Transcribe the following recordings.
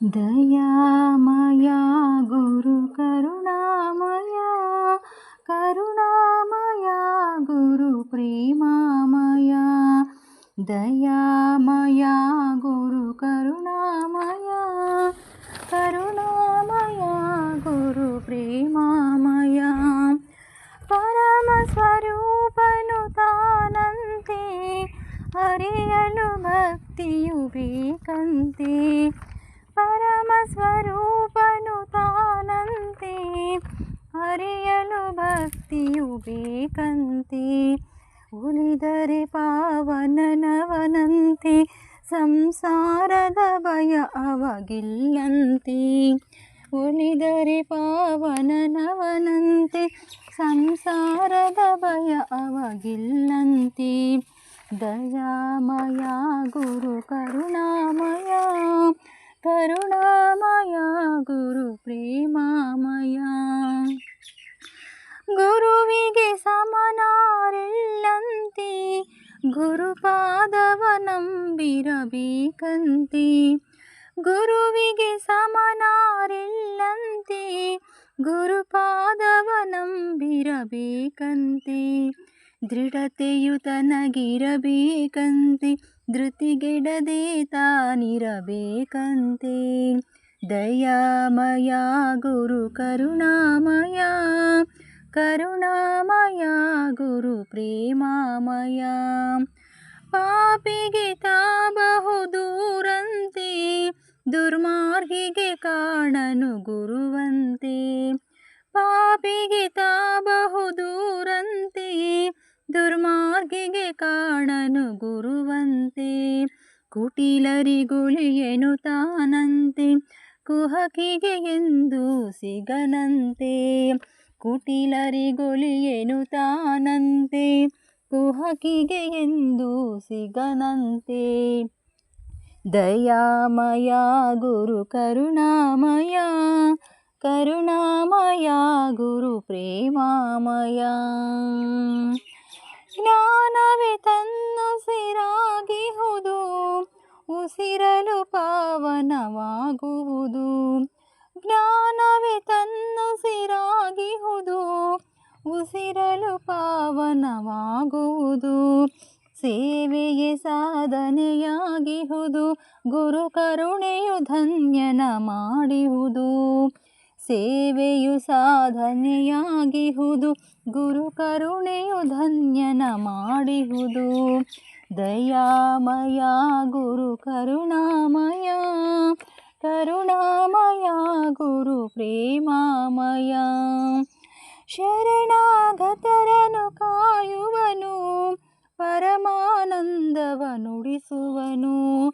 दयामया गुरुकरुणामया करुणामया गुरुप्रेमामया दयामया गुरुकरुणामया करुणामया गुरुप्रेमामया परमस्वरूपनुतानन्ते हरिहरुभक्ति उभेकन्ति ಸ್ವರೂಪನು ತಾನಂತೆ. ಅರಿಯಲು ಭಕ್ತಿಯು ಬೇಕಂತೆ. ಉಳಿದರೆ ಪಾವನನವನಂತೆ ಸಂಸಾರದ ಭಯ ಅವಗಿಲ್ಲಂತೆ. ಉಳಿದರೆ ಪಾವನನವನಂತೆ ಸಂಸಾರದ ಭಯ ಅವಗಿಲ್ಲಂತೆ. ದಯಾಮಯ, ಗುರು ಕರುಣಾಮಯ. ಕರುಣಾಮಯ ಗುರು ಪ್ರೇಮಾಮಯ. ಗುರುವಿಗೆ ಸಮನಾರೆಲ್ಲಂತೆ ಗುರುಪಾದವ ನಂಬಿರಬೇಕಂತೆ ಗುರುವಿಗೆ ಸಮನಾರೆಲ್ಲಂತೆ ಗುರುಪಾದವ ನಂಬಿರಬೇಕಂತೆ ದೃಢತೆಯು ತನಗಿರಬೇಕಂತೆ. ಧೃತಿಗೆಡದೆ ತಾನಿರಬೇಕಂತೆ. ದಯಾಮಯ ಗುರು ಕರುಣಾಮಯ ಕರುಣಾಮಯ ಗುರು ಪ್ರೇಮಾಮಯ. ಪಾಪಿಗೆ ತಾಬಹುದೂರಂತೆ ದುರ್ಮಾರ್ಗಿಗೆ ಕಾಣನು ಗುರುವಂತೆ. ಪಾಪಿಗೆ ತಾಬಹುದೂರಂತೆ ದುರ್ಮಾರ್ಗಿಗೆ ಕಾಣನು ತಾನಂತೆ, ಕುಹಕಿಗೆ ಎಂದು ಸಿಗನಂತೆ. ಕುಟಿಲರಿಗೊಳಿಯನು ತಾನಂತೆ, ಕುಹಕಿಗೆ ಎಂದು ಸಿಗನಂತೆ. ದಯಾಮಯ ಗುರು, ಕರುಣಾಮಯ ಕರುಣಾಮಯ ಗುರು, ಪ್ರೇಮಾಮಯ. ಜ್ಞಾನವೇ ತನ್ನುಸಿರಾಗಿಹುದು ಪಾವನವಾಗುವುದು ಜ್ಞಾನವೇ ತನ್ನುಸಿರಾಗಿಹುದು ಉಸಿರಲು ಪಾವನವಾಗುವುದು. ಸೇವೆಯೇ ಸಾಧನೆಯಾಗಿಹುದು. ಗುರು ಕರುಣೆಯು ಧನ್ಯನ ಮಾಡಿಹುದು. ಸೇವೆಯು ಸಾಧನೆಯಾಗಿಹುದು. ಗುರು ಕರುಣೆಯು ಧನ್ಯನ ಮಾಡಿಹುದು. ದಯಾಮಯ, ಗುರು ಕರುಣಾಮಯ. ಕರುಣಾಮಯ, ಗುರು ಪ್ರೇಮಾಮಯ. ಶರಣಾಗತರನು ಕಾಯುವನು. ಪರಮಾನಂದವ ನುಡಿಸುವನು.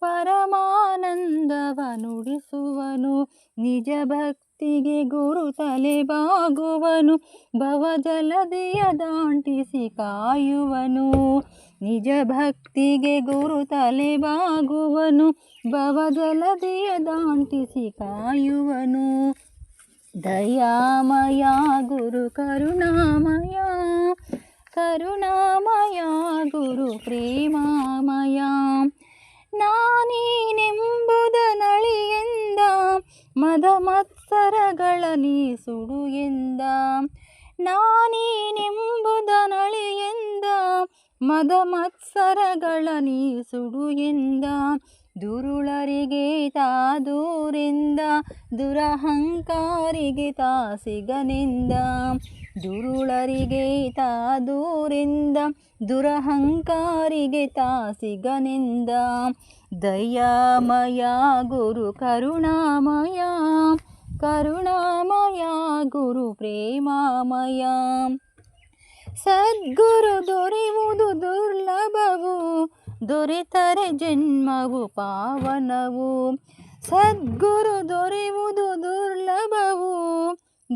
ಪರಮಾನಂದವ ನುಡಿಸುವನು ನಿಜ ಭಕ್ತಿಗೆ ಗುರು ತಲೆಬಾಗುವನು ಭವಜಲದಿಯ ದಾಂಟಿಸಿ ಕಾಯುವನು. ನಿಜ ಭಕ್ತಿಗೆ ಗುರು ತಲೆಬಾಗುವನು ಭವಜಲದಿಯ ದಾಂಟಿಸಿ ಕಾಯುವನು. ದಯಾಮಯ ಗುರು ಕರುಣಾಮಯ. ಕರುಣಾಮಯ ಗುರು ಪ್ರೇಮಾಮಯ ಮತ್ಸರಗಳ ನೀ ಸುಡು ಎಂದ. ನಾನೀನೆಂಬುದ ನಳಿಯೆಂದ ಮದ ಮತ್ಸರಗಳ ನೀ ಸುಡು ಎಂದ. ದುರುಳರಿಗೆ ತಾ ದೂರಿಂದ ದುರಹಂಕಾರಿಗೆ ತಾ ಸಿಗನಿಂದ ದುರುಳರಿಗೆ ತಾ ದೂರಿಂದ ದುರಹಂಕಾರಿಗೆ ತಾ ಸಿಗನಿಂದ ದಯಾಮಯ ಗುರು, ಕರುಣಾಮಯ ಕರುಣಾಮಯ ಗುರು, ಪ್ರೇಮಾಮಯ. ಸದ್ಗುರು ದೊರೆಯುವುದು ದುರ್ಲಭವು ದೊರೆತರೆ ಜನ್ಮವು ಪಾವನವು. ಸದ್ಗುರು ದೊರೆಯುವುದು ದುರ್ಲಭವು.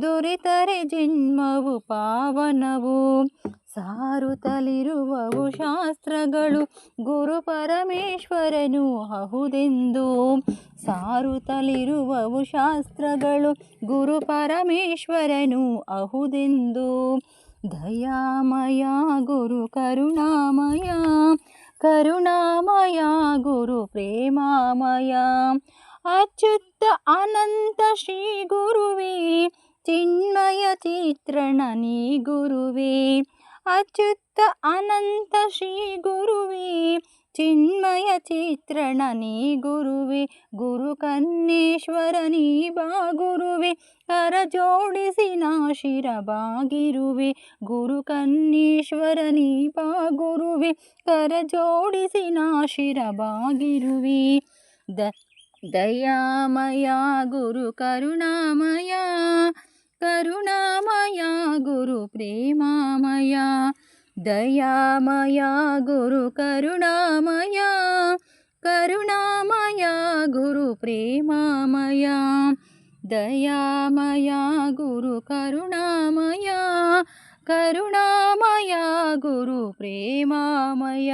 ದೊರೆತರೆ ಜನ್ಮವು ಪಾವನವು. ಸಾರುತ್ತಲಿರುವವು ಶಾಸ್ತ್ರಗಳು ಗುರು ಪರಮೇಶ್ವರನು ಹೌದೆಂದು. ಸಾರುತ್ತಲಿರುವವು ಶಾಸ್ತ್ರಗಳು ಗುರು ಪರಮೇಶ್ವರನು ಅಹುದೆಂದು ದಯಾಮಯ ಗುರು ಕರುಣಾಮಯ करुणामया गुरुप्रेमामया अच्युत अनन्त श्रीगुरुवे चिन्मयचित्रणनी गुरुवे अच्युत अनन्त अनन्तश्रीगुरुवे ಚಿನ್ಮಯ ಚಿತ್ರಣ ನೀ ಗುರುವೆ, ಗುರು ಕನ್ನೇಶ್ವರ ನೀ ಬಾ ಗುರುವೆ ಕರ ಜೋಡಿಸಿ ನಾ ಶಿರಬಾಗಿರುವೆ ಗುರು ಕನ್ನೇಶ್ವರ ನೀ ಬಾ ಗುರುವೆ ಕರ ಜೋಡಿಸಿ ನಾ ಶಿರಬಾಗಿರುವೆ ದ, ದಯಾಮಯ ಗುರು ಕರುಣಾಮಯ ಕರುಣಾಮಯ ಗುರು ಪ್ರೇಮಾಮಯ दयामया गुरुकरुणामया करुणामया गुरुप्रेमामया दयामया गुरुकरुणामया करुणामया गुरुप्रेमामया